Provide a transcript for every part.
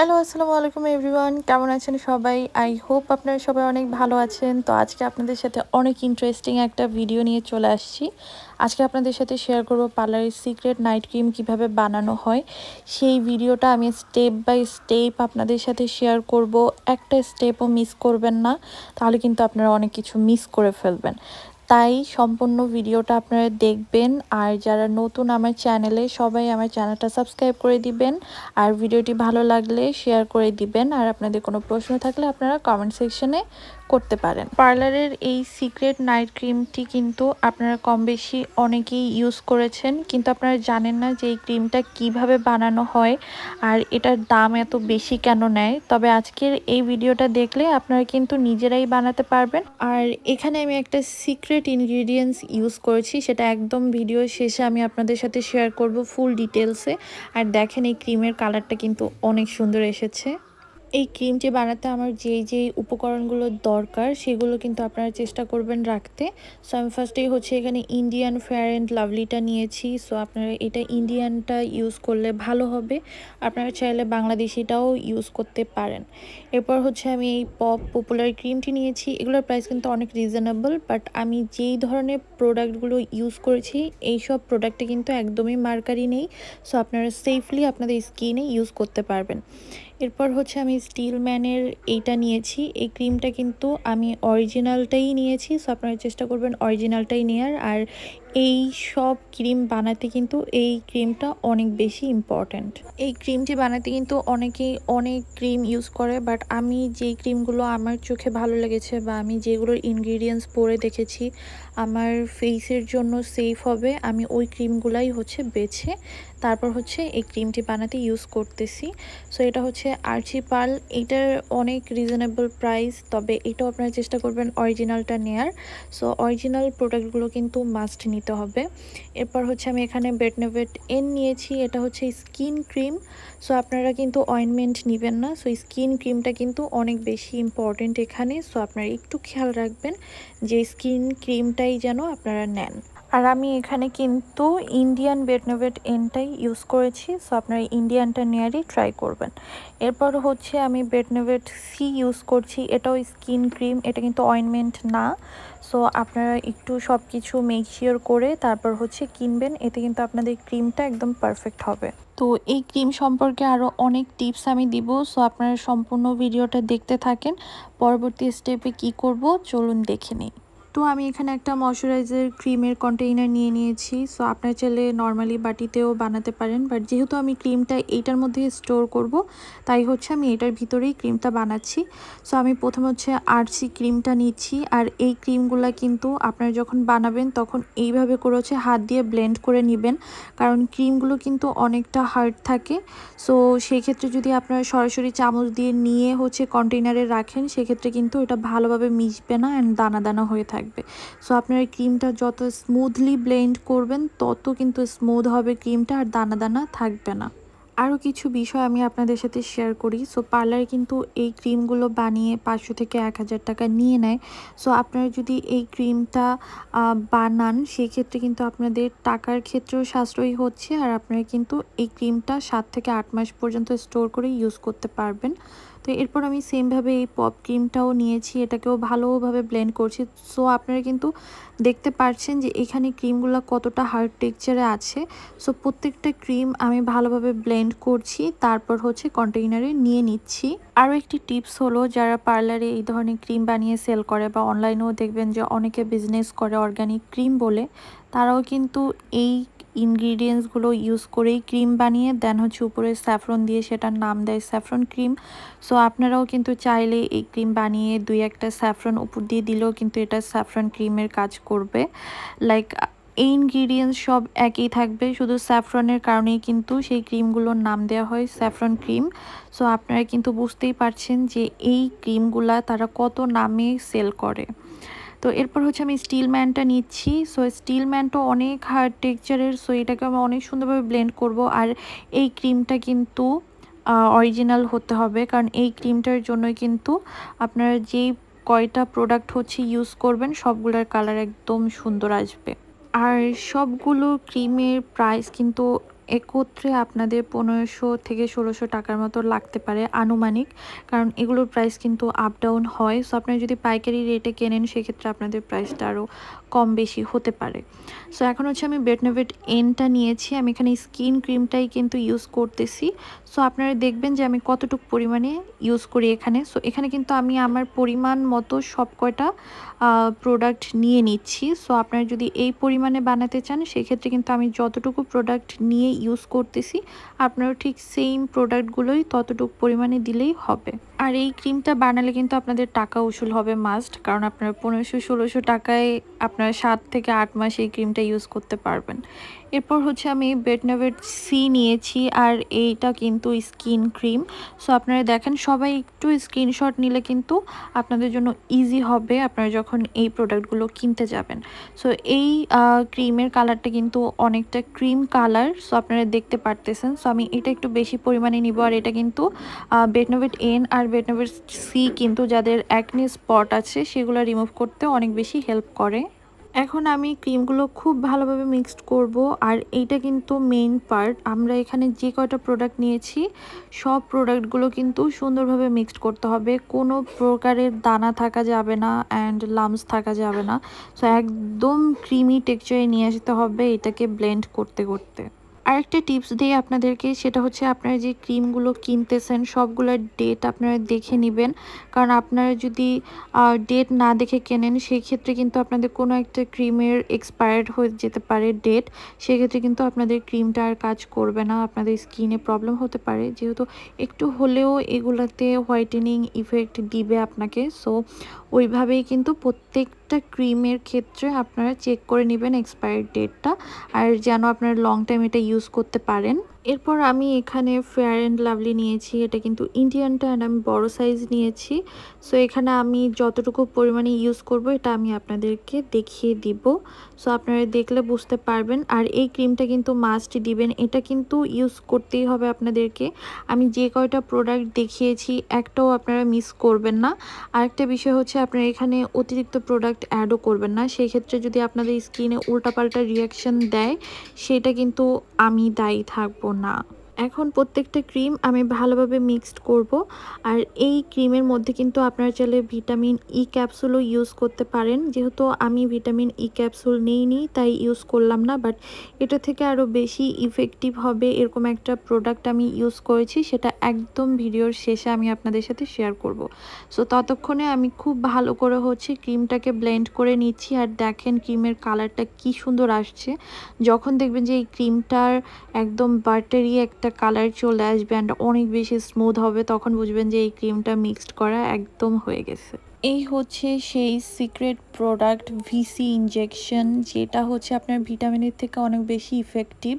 Hello, আসসালামু আলাইকুম everyone. কেমন আছেন সবাই? আই হোপ আপনারা সবাই অনেক ভালো আছেন। তো আজকে আপনাদের সাথে অনেক ইন্টারেস্টিং একটা ভিডিও নিয়ে চলে আসছি। আজকে আপনাদের সাথে শেয়ার করব পার্লারের সিক্রেট নাইট ক্রিম কীভাবে বানানো হয়। সেই ভিডিওটা আমি স্টেপ বাই স্টেপ আপনাদের সাথে শেয়ার করব। একটা স্টেপও মিস করবেন না, তাহলে কিন্তু আপনারা অনেক কিছু মিস করে ফেলবেন। তাই সম্পূর্ণ ভিডিওটা আপনারা দেখবেন। আর যারা নতুন আমার চ্যানেলে, সবাই আমার চ্যানেলটা সাবস্ক্রাইব করে দিবেন। আর ভিডিওটি ভালো লাগলে শেয়ার করে দিবেন। আর আপনাদের কোনো প্রশ্ন থাকলে আপনারা কমেন্ট সেকশনে করতে পারেন। পার্লারের এই সিক্রেট নাইট ক্রিমটি কিন্তু আপনারা কম বেশি অনেকেই ইউজ করেছেন, কিন্তু আপনারা জানেন না যে এই ক্রিমটা কীভাবে বানানো হয় আর এটার দাম এত বেশি কেন নেয়। তবে আজকের এই ভিডিওটা দেখলে আপনারা কিন্তু নিজেরাই বানাতে পারবেন। আর এখানে আমি একটা সিক্রেট ইনগ্রিডিয়েন্টস ইউজ করেছি, সেটা একদম ভিডিও শেষে আমি আপনাদের সাথে শেয়ার করব ফুল ডিটেলসে আর দেখেন এই ক্রিমের কালারটা কিন্তু অনেক সুন্দর এসেছে। এই ক্রিমটি বানাতে আমার যেই যেই উপকরণগুলো দরকার, সেগুলো কিন্তু আপনারা চেষ্টা করবেন রাখতে। সো আমি ফার্স্টেই হচ্ছে এখানে ইন্ডিয়ান ফেয়ার অ্যান্ড লাভলিটা নিয়েছি। সো আপনারা এটা ইন্ডিয়ানটা ইউজ করলে ভালো হবে। আপনারা চাইলে বাংলাদেশিটাও ইউজ করতে পারেন। এরপর হচ্ছে আমি এই পপ পপুলার ক্রিমটি নিয়েছি। এগুলোর প্রাইস কিন্তু অনেক রিজনেবল বাট আমি যেই ধরনের প্রোডাক্টগুলো ইউজ করেছি এই সব প্রোডাক্টে কিন্তু একদমই মার্কারি নেই। সো আপনারা সেফলি আপনাদের স্কিনে ইউজ করতে পারবেন। এরপর হচ্ছে আমি স্টিল ম্যানের এইটা নিয়েছি। এই ক্রিমটা কিন্তু আমি অরিজিনালটাই নিয়েছি। সো আপনারা চেষ্টা করবেন অরিজিনালটাই নেওয়ার আর এই সব ক্রিম বানাতে কিন্তু এই ক্রিমটা অনেক বেশি ইম্পর্ট্যান্ট এই ক্রিমটি বানাতে কিন্তু অনেকেই অনেক ক্রিম ইউজ করে বাট আমি যেই ক্রিমগুলো আমার চোখে ভালো লেগেছে বা আমি যেগুলোর ইনগ্রিডিয়েন্টস পরে দেখেছি, আমার ফেসের জন্য সেফ হবে, আমি ওই ক্রিমগুলাই হচ্ছে বেছে তারপর হচ্ছে এই ক্রিমটি বানাতে ইউজ করতেছি। সো এটা হচ্ছে আর্চি পাল এটার অনেক রিজনেবল প্রাইস তবে এটাও আপনারা চেষ্টা করবেন অরিজিনালটা নেয়ার। সো অরিজিনাল প্রোডাক্টগুলো কিন্তু মাস্ট নিতে। হবে। এরপর হচ্ছে আমি এখানে বেটনেভেট এন নিয়েছি, এটা হচ্ছে স্কিন ক্রিম সো আপনারা কিন্তু অয়েনমেন্ট নেবেন না। সো স্কিন ক্রিমটা কিন্তু অনেক বেশি ইম্পর্টেন্ট এখানে। সো আপনারা একটু খেয়াল রাখবেন যে স্কিন ক্রিমটাই যেন আপনারা নেন। আর আমি এখানে কিন্তু ইন্ডিয়ান বেটনোভেট এনটাই ইউজ করেছি সো আপনারা ইন্ডিয়ানটা নেয়ারই ট্রাই করবেন। এরপর হচ্ছে আমি বেটনোভেট সি ইউজ করছি, এটাও স্কিন ক্রিম এটা কিন্তু অয়েনমেন্ট না সো আপনারা একটু সব কিছু মেকশিওর করে তারপর হচ্ছে কিনবেন, এতে কিন্তু আপনাদের ক্রিমটা একদম পারফেক্ট হবে। তো এই ক্রিম সম্পর্কে আরও অনেক টিপস আমি দিব সো আপনারা সম্পূর্ণ ভিডিওটা দেখতে থাকেন, পরবর্তী স্টেপে কি করব, চলুন দেখে নিই। তো আমি এখানে একটা ময়শ্চারাইজার ক্রিমের কন্টেইনার নিয়ে নিয়েছি। সো আপনার চাইলে নর্মালি বাটিতেও বানাতে পারেন। বাট যেহেতু আমি ক্রিমটা এইটার মধ্যে স্টোর করব, তাই হচ্ছে আমি এটার ভিতরেই ক্রিমটা বানাচ্ছি। সো আমি প্রথম হচ্ছে আরসি ক্রিমটা নিচ্ছি। আর এই ক্রিমগুলো কিন্তু আপনারা যখন বানাবেন, তখন এইভাবে করে হচ্ছে হাত দিয়ে ব্লেন্ড করে নেবেন। কারণ ক্রিমগুলো কিন্তু অনেকটা হার্ড থাকে। সো সেক্ষেত্রে যদি আপনারা সরাসরি চামচ দিয়ে নিয়ে হচ্ছে কন্টেইনারে রাখেন, সেক্ষেত্রে কিন্তু এটা ভালোভাবে মিশবে না অ্যান্ড দানা দানা হয়ে থাকে। থাকবে সো আপনার ক্রিমটা যত স্মুথলি ব্লেন্ড করবেন, তত কিন্তু স্মুথ হবে ক্রিমটা আর দানা দানা থাকবে না। আরও কিছু বিষয় আমি আপনাদের সাথে শেয়ার করি। সো পার্লার কিন্তু এই ক্রিমগুলো বানিয়ে পাঁচশো থেকে এক হাজার টাকা নিয়ে নেয়। সো আপনারা যদি এই ক্রিমটা বানান, সেক্ষেত্রে কিন্তু আপনাদের টাকার ক্ষেত্রেও সাশ্রয়ী হচ্ছে। আর আপনারা কিন্তু এই ক্রিমটা সাত থেকে আট মাস পর্যন্ত স্টোর করে ইউজ করতে পারবেন। তো এরপর আমি সেমভাবে এই পপ ক্রিমটাও নিয়েছি, এটাকেও ভালোভাবে ব্লেন্ড করছি। সো আপনারা কিন্তু দেখতে পাচ্ছেন যে এখানে ক্রিমগুলো কতটা হার্ড টেক্সচারে আছে। সো প্রত্যেকটা ক্রিম আমি ভালোভাবে ব্লেন্ড করছি, তারপর হচ্ছে কন্টেইনারে নিয়ে নিচ্ছি। আরও একটি টিপস হলো, যারা পার্লারে এই ধরনের ক্রিম বানিয়ে সেল করে বা অনলাইনেও দেখবেন যে অনেকে বিজনেস করে অর্গানিক ক্রিম বলে, তারাও কিন্তু এই ইনগ্রিডিয়েন্টসগুলো ইউজ করেই ক্রিম বানিয়ে দেন হচ্ছে উপরে স্যাফরন দিয়ে সেটার নাম দেয় স্যাফরন ক্রিম সো আপনারাও কিন্তু চাইলে এই ক্রিম বানিয়ে দুই একটা স্যাফরন উপর দিয়ে দিলেও কিন্তু এটা স্যাফরন ক্রিমের কাজ করবে। লাইক এই ইনগ্রিডিয়েন্টস সব একই থাকবে, শুধু স্যাফরনের কারণেই কিন্তু সেই ক্রিমগুলোর নাম দেওয়া হয় স্যাফরন ক্রিম সো আপনারা কিন্তু বুঝতেই পারছেন যে এই ক্রিমগুলা তারা কত নামে সেল করে। তো এরপর হচ্ছে আমি স্টিল ম্যানটা নিচ্ছি। সো স্টিল ম্যানটা অনেক হার্ড টেক্সচারের সো এটাকে আমি অনেক সুন্দরভাবে ব্লেন্ড করব। আর এই ক্রিমটা কিন্তু অরিজিনাল হতে হবে। কারণ এই ক্রিমটার জন্যই কিন্তু আপনারা যেই কয়টা প্রোডাক্ট হচ্ছে ইউজ করবেন, সবগুলোর কালার একদম সুন্দর আসবে। আর সবগুলো ক্রিমের প্রাইস কিন্তু একত্রে আপনাদের পনেরোশো থেকে ষোলোশো টাকার মতো লাগতে পারে আনুমানিক, কারণ এগুলোর প্রাইস কিন্তু আপ ডাউন হয়। সো আপনারা যদি পাইকারি রেটে কেনেন, সেক্ষেত্রে আপনাদের প্রাইসটা আরও কম বেশি হতে পারে। সো এখন হচ্ছে আমি বেটনেভেট এনটা নিয়েছি। আমি এখানে স্কিন ক্রিমটাই কিন্তু ইউজ করতেছি। সো আপনারা দেখবেন যে আমি কতটুকু পরিমাণে ইউজ করি এখানে। সো এখানে কিন্তু আমি আমার পরিমাণ মতো সব কয়টা প্রোডাক্ট নিয়ে নিচ্ছি। সো আপনারা যদি এই পরিমাণে বানাতে চান, সেক্ষেত্রে কিন্তু আমি যতটুকু প্রোডাক্ট নিয়ে ইউজ করতেছি আপনারা ঠিক সেম প্রোডাক্টগুলোই ততটুকু পরিমাণে দিলেই হবে। আর এই ক্রিমটা বানালে কিন্তু আপনাদের টাকা উসুল হবে মাস্ট কারণ আপনারা পনেরোশো, ষোলোশো টাকায় আপনারা সাত থেকে আট মাস এই ক্রিমটা ইউজ করতে পারবেন। এরপর হচ্ছে আমি বেটনাভেট সি নিয়েছি, আর এইটা কিন্তু স্কিন ক্রিম সো আপনারা দেখেন, সবাই একটু স্ক্রিনশট নিলে কিন্তু আপনাদের জন্য ইজি হবে, আপনারা যখন এই প্রোডাক্টগুলো কিনতে যাবেন। সো এই ক্রিমের কালারটা কিন্তু অনেকটা ক্রিম কালার সো আপনারা দেখতে পারতেছেন। সো আমি এটা একটু বেশি পরিমাণে নিব, আর এটা কিন্তু বেটনোভেট এন আর বেটনোভেট সি কিন্তু যাদের অ্যাকনি স্পট আছে, সেগুলো রিমুভ করতে অনেক বেশি হেল্প করে। এখন আমি ক্রিমগুলো খুব ভালোভাবে মিক্সড করব, আর এইটা কিন্তু মেইন পার্ট আমরা এখানে যে কয়টা প্রোডাক্ট নিয়েছি, সব প্রোডাক্টগুলো কিন্তু সুন্দরভাবে মিক্সড করতে হবে। কোনো প্রকারের দানা থাকা যাবে না অ্যান্ড লামস থাকা যাবে না। সো একদম ক্রিমি টেক্সচারে নিয়ে আসতে হবে এটাকে ব্লেন্ড করতে করতে। আরেকটা টিপস দিই আপনাদেরকে সেটা হচ্ছে আপনারা যে ক্রিমগুলো কিনতেছেন, সবগুলোর ডেট আপনারা দেখে নেবেন। কারণ আপনারা যদি ডেট না দেখে কেনেন, সেক্ষেত্রে কিন্তু আপনাদের কোনো একটা ক্রিমের এক্সপায়ার্ড হয়ে যেতে পারে ডেট সেক্ষেত্রে কিন্তু আপনাদের ক্রিমটা আর কাজ করবে না, আপনাদের স্কিনে প্রবলেম হতে পারে। যেহেতু একটু হলেও এগুলাতে হোয়াইটেনিং ইফেক্ট দিবে আপনাকে। সো ওইভাবেই কিন্তু প্রত্যেকটা ক্রিমের ক্ষেত্রে আপনারা চেক করে নেবেন এক্সপায়ার ডেটটা আর যেন আপনারা লং টাইম এটা ইউজ করতে পারেন। এরপর আমি এখানে ফেয়ার অ্যান্ড লাভলি নিয়েছি, এটা কিন্তু ইন্ডিয়ানটা অ্যান্ড আমি বড় সাইজ নিয়েছি। সো এখানে আমি যতটুকু পরিমাণে ইউজ করব, এটা আমি আপনাদেরকে দেখিয়ে দিব। সো আপনারা দেখলে বুঝতে পারবেন। আর এই ক্রিমটা কিন্তু মাস্ট দিবেন, এটা কিন্তু ইউজ করতেই হবে আপনাদেরকে। আমি যে কয়টা প্রোডাক্ট দেখিয়েছি, একটাও আপনারা মিস করবেন না। আরেকটা বিষয় হচ্ছে, আপনারা এখানে অতিরিক্ত প্রোডাক্ট অ্যাডও করবেন না। সেই ক্ষেত্রে যদি আপনাদের স্কিনে উল্টাপাল্টা রিয়াকশান দেয়, সেটা কিন্তু আমি দায়ী থাকব। না এখন প্রত্যেকটা ক্রিম আমি ভালোভাবে মিক্সড করব। আর এই ক্রিমের মধ্যে কিন্তু আপনারা চাইলে ভিটামিন ই ক্যাপসুলও ইউজ করতে পারেন। যেহেতু আমি ভিটামিন ই ক্যাপসুল নিইনি, তাই ইউজ করলাম না। বাট এটা থেকে আরও বেশি ইফেক্টিভ হবে এরকম একটা প্রোডাক্ট আমি ইউজ করেছি। সেটা একদম ভিডিওর শেষে আমি আপনাদের সাথে শেয়ার করব। সো ততক্ষণে আমি খুব ভালো করে হচ্ছে ক্রিমটাকে ব্লেন্ড করে নিচ্ছি। আর দেখেন ক্রিমের কালারটা কি সুন্দর আসছে। যখন দেখবেন যে এই ক্রিমটার একদম বাটারি একটা কালার চলে আসবে অ্যান্ড অনেক বেশি স্মুথ হবে, তখন বুঝবেন যে এই ক্রিমটা মিক্সড করা একদম হয়ে গেছে। এই হচ্ছে সেই সিক্রেট প্রোডাক্ট ভিসি ইনজেকশন যেটা হচ্ছে আপনার ভিটামিনের থেকে অনেক বেশি ইফেক্টিভ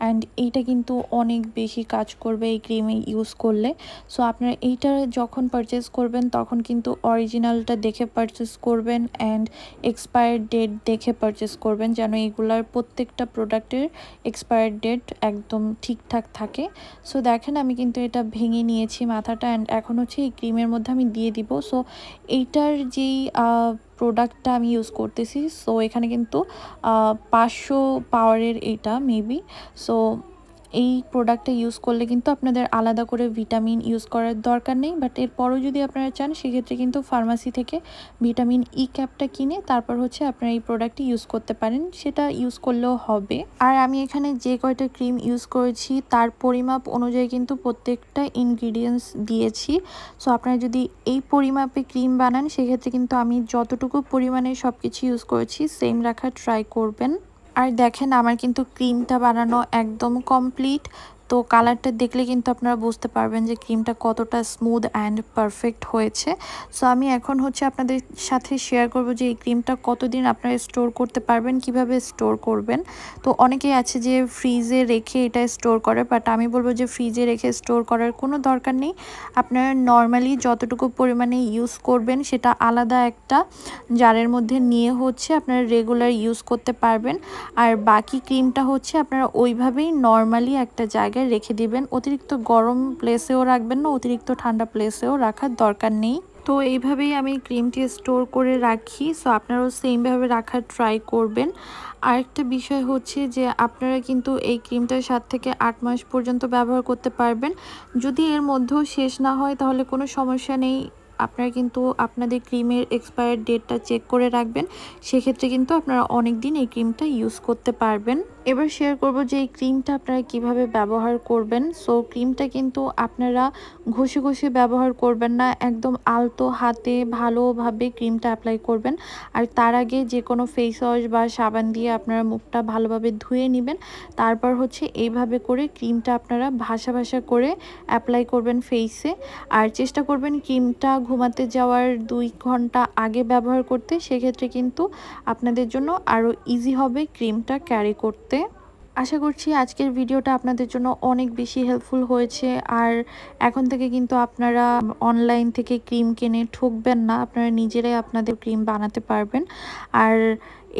অ্যান্ড এইটা কিন্তু অনেক বেশি কাজ করবে এই ক্রিমে ইউজ করলে। সো আপনারা এইটা যখন পারচেস করবেন, তখন কিন্তু অরিজিনালটা দেখে পারচেস করবেন অ্যান্ড এক্সপায়ার ডেট দেখে পারচেস করবেন, যেন এগুলার প্রত্যেকটা প্রোডাক্টের এক্সপায়ার ডেট একদম ঠিকঠাক থাকে। সো দেখেন আমি কিন্তু এটা ভেঙে নিয়েছি মাথাটা অ্যান্ড এখন হচ্ছে এই ক্রিমের মধ্যে আমি দিয়ে দিব। সো এই এইটার যেই প্রোডাক্টটা আমি ইউজ করতেছি সো এখানে কিন্তু পাঁচশো পাওয়ারের এইটা মেবি সো এই প্রোডাক্টটা ইউজ করলে কিন্তু আপনাদের আলাদা করে ভিটামিন ইউজ করার দরকার নেই বাট এরপরও যদি আপনারা চান, সেক্ষেত্রে কিন্তু ফার্মাসি থেকে ভিটামিন ই ক্যাপটা কিনে তারপর হচ্ছে আপনারা এই প্রোডাক্টটি ইউজ করতে পারেন। সেটা ইউজ করলেও হবে। আর আমি এখানে যে কয়টা ক্রিম ইউজ করেছি, তার পরিমাপ অনুযায়ী কিন্তু প্রত্যেকটা ইনগ্রিডিয়েন্টস দিয়েছি। সো আপনারা যদি এই পরিমাপে ক্রিম বানান, সেক্ষেত্রে কিন্তু আমি যতটুকু পরিমাণে সব কিছু ইউজ করেছি সেম রাখার ট্রাই করবেন। আর দেখেন আমার কিন্তু ক্রিমটা বানানো একদম কমপ্লিট তো কালারটা দেখলে কিন্তু আপনারা বুঝতে পারবেন যে ক্রিমটা কতটা স্মুথ অ্যান্ড পারফেক্ট হয়েছে। সো আমি এখন হচ্ছে আপনাদের সাথে শেয়ার করব যে এই ক্রিমটা কতদিন আপনারা স্টোর করতে পারবেন, কীভাবে স্টোর করবেন। তো অনেকেই আছে যে ফ্রিজে রেখে এটা স্টোর করে, বাট আমি বলব যে ফ্রিজে রেখে স্টোর করার কোনো দরকার নেই। আপনারা নর্মালি যতটুকু পরিমাণে ইউজ করবেন সেটা আলাদা একটা জারের মধ্যে নিয়ে হচ্ছে আপনারা রেগুলার ইউজ করতে পারবেন। আর বাকি ক্রিমটা হচ্ছে আপনারা ওইভাবেই নর্মালি একটা জায়গায় জায়গায় রেখে দিবেন। অতিরিক্ত গরম প্লেসেও রাখবেন না, অতিরিক্ত ঠান্ডা প্লেসেও রাখার দরকার নেই। তো এইভাবেই আমি ক্রিমটি স্টোর করে রাখি। সো আপনারাও সেমভাবে রাখার ট্রাই করবেন। আরেকটা বিষয় হচ্ছে যে, আপনারা কিন্তু এই ক্রিমটা সাত থেকে আট মাস পর্যন্ত ব্যবহার করতে পারবেন। যদি এর মধ্যেও শেষ না হয়, তাহলে কোনো সমস্যা নেই। আপনারা কিন্তু আপনাদের ক্রিমের এক্সপায়ার ডেটটা চেক করে রাখবেন। সেক্ষেত্রে কিন্তু আপনারা অনেক দিন এই ক্রিমটা ইউজ করতে পারবেন। এবার শেয়ার করব যে এই ক্রিমটা আপনারা কীভাবে ব্যবহার করবেন। সো ক্রিমটা কিন্তু আপনারা ঘষে ঘষে ব্যবহার করবেন না, একদম আলতো হাতে ভালোভাবে ক্রিমটা অ্যাপ্লাই করবেন। আর তার আগে যে কোনো ফেস ওয়াশ বা সাবান দিয়ে আপনারা মুখটা ভালোভাবে ধুয়ে নেবেন। তারপর হচ্ছে এইভাবে করে ক্রিমটা আপনারা ভাসা ভাসা করে অ্যাপ্লাই করবেন ফেসে আর চেষ্টা করবেন ক্রিমটা ঘুমাতে যাওয়ার দুই ঘণ্টা আগে ব্যবহার করতে। সেক্ষেত্রে কিন্তু আপনাদের জন্য আরও ইজি হবে ক্রিমটা ক্যারি করতে। আশা করছি আজকের ভিডিওটা আপনাদের জন্য অনেক বেশি হেল্পফুল হয়েছে। আর এখন থেকে কিন্তু আপনারা অনলাইন থেকে ক্রিম কিনে ঠকবেন না, আপনারা নিজেরাই আপনাদের ক্রিম বানাতে পারবেন। আর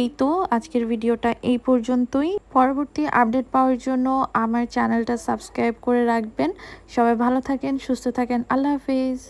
এই তো আজকের ভিডিওটা এই পর্যন্তই। পরবর্তী আপডেট পাওয়ার জন্য আমার চ্যানেলটা সাবস্ক্রাইব করে রাখবেন। সবাই ভালো থাকেন, সুস্থ থাকেন। আল্লাহ হাফিজ।